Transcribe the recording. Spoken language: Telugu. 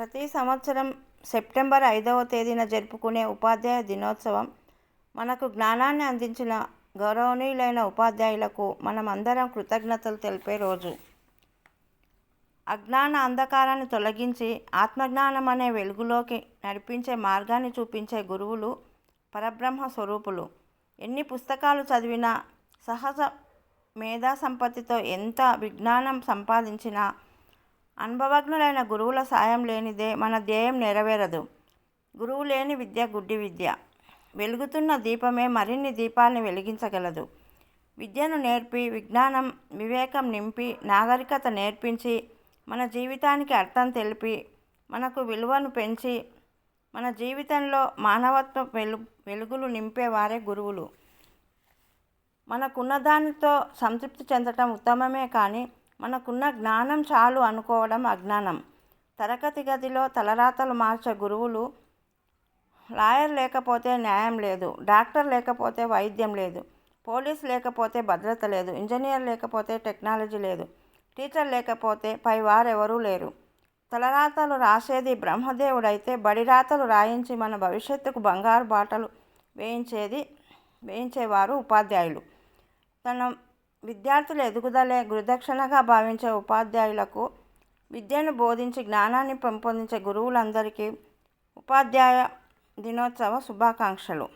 ప్రతి సంవత్సరం సెప్టెంబర్ ఐదవ తేదీన జరుపుకునే ఉపాధ్యాయ దినోత్సవం. మనకు జ్ఞానాన్ని అందించిన గౌరవనీయులైన ఉపాధ్యాయులకు మనమందరం కృతజ్ఞతలు తెలిపే రోజు. అజ్ఞాన అంధకారాన్ని తొలగించి ఆత్మజ్ఞానం అనే వెలుగులోకి నడిపించే మార్గాన్ని చూపించే గురువులు పరబ్రహ్మ స్వరూపులు. ఎన్ని పుస్తకాలు చదివినా సహజ మేధా సంపత్తితో ఎంత విజ్ఞానం సంపాదించినా అనుభవజ్ఞులైన గురువుల సాయం లేనిదే మన ధ్యేయం నెరవేరదు. గురువు లేని విద్య గుడ్డి విద్య. వెలుగుతున్న దీపమే మరిన్ని దీపాలను వెలిగించగలదు. విద్యను నేర్పి విజ్ఞానం వివేకం నింపి నాగరికత నేర్పించి మన జీవితానికి అర్థం తెలిపి మనకు విలువను పెంచి మన జీవితంలో మానవత్వ వెలు వెలుగులు నింపేవారే గురువులు. మనకున్న దానితో సంతృప్తి చెందటం ఉత్తమమే కానీ మనకున్న జ్ఞానం చాలు అనుకోవడం అజ్ఞానం. తరగతి గదిలో తలరాతలు మార్చే గురువులు లాయర్ లేకపోతే న్యాయం లేదు డాక్టర్ లేకపోతే వైద్యం లేదు పోలీస్ లేకపోతే భద్రత లేదు ఇంజనీర్ లేకపోతే టెక్నాలజీ లేదు టీచర్ లేకపోతే పై వారెవరూ లేరు. తలరాతలు రాసేది బ్రహ్మదేవుడైతే బడిరాతలు రాయించి మన భవిష్యత్తుకు బంగారు బాటలు వేయించేది వేయించేవారు ఉపాధ్యాయులు. తన విద్యార్థుల ఎదుగుదలే గురుదక్షిణగా భావించే ఉపాధ్యాయులకు విద్యను బోధించి జ్ఞానాన్ని పెంపొందించే గురువులందరికీ ఉపాధ్యాయ దినోత్సవ శుభాకాంక్షలు.